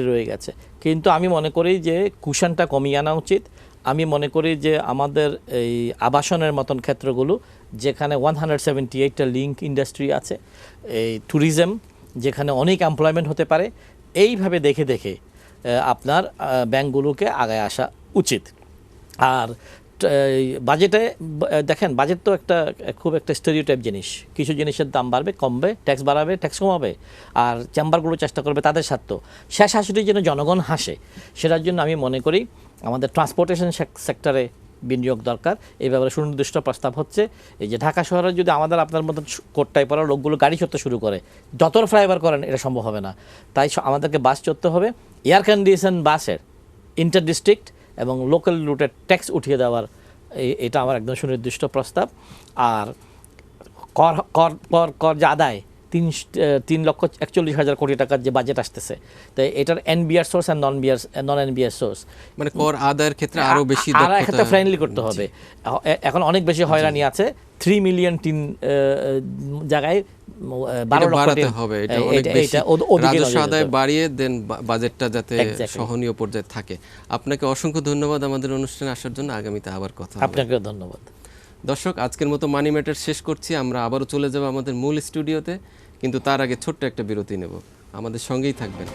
রয়ে গেছে। কিন্তু আমি মনে করি যে কুশনটা কমিয়ে আনা উচিত। আমি মনে করি যে আমাদের এই আবাসনের মতন ক্ষেত্রগুলো, যেখানে ওয়ান হান্ড্রেড সেভেন্টি এইটটা লিঙ্ক ইন্ডাস্ট্রি আছে, এই ট্যুরিজম যেখানে অনেক এমপ্লয়মেন্ট হতে পারে, এইভাবে দেখে দেখে আপনার ব্যাংকগুলোকে আগায় আসা উচিত। আর বাজেটে দেখেন বাজেট তো একটা, খুব একটা স্টেরিওটাইপ জিনিস। কিছু জিনিসের দাম বাড়বে, কমবে ট্যাক্স বাড়াবে ট্যাক্স কমাবে। আর চেম্বারগুলো চেষ্টা করবে তাদের স্বার্থ। শেষ হাসিটি যেন জনগণ হাসে। সেটার জন্য আমি মনে করি আমাদের ট্রান্সপোর্টেশন সেক্টরে বিনিয়োগ দরকার। এই ব্যাপারে সুনির্দিষ্ট প্রস্তাব হচ্ছে। এই যে ঢাকা শহরে যদি আমাদের আপনার মতো কোটটাই পড়া লোকগুলো গাড়ি চড়তে শুরু করে যত ফ্লাইওভার করেন, এটা সম্ভব হবে না। তাই আমাদেরকে বাস চড়তে হবে। এয়ার কন্ডিশন বাসের ইন্টার ডিস্ট্রিক্ট এবং লোকাল রুটের ট্যাক্স উঠিয়ে দেওয়ার এটা আমার একদম সুনির্দিষ্ট প্রস্তাব। আর কর কর কর কর যে আদায় তিন তিন লক্ষ একচল্লিশ হাজার কোটি টাকার যে বাজেট আসতেছে তো এটার NBR source and non BR non NBR source মানে কর আদায়ের ক্ষেত্রে আরও বেশি আর একটা ফ্রেন্ডলি করতে হবে। এখন অনেক বেশি হয়রানি আছে। থ্রি মিলিয়ন টিন জায়গায় বারো বাড়াতে হবে এটা অনেক বেশি। রাজস্ব আদায় বাড়িয়ে দেন বাজেটটা যাতে সহনীয় পর্যায়ে থাকে। আপনাকে অসংখ্য ধন্যবাদ আমাদের অনুষ্ঠানে আসার জন্য। আগামীতে আবার কথা আপনাকেও ধন্যবাদ। দর্শক আজকের মতো মানি ম্যাটার শেষ করছি। আমরা আবারও চলে যাব আমাদের মূল স্টুডিওতে। কিন্তু তার আগে ছোট্ট একটা বিরতি নেব। আমাদের সঙ্গেই থাকবেন।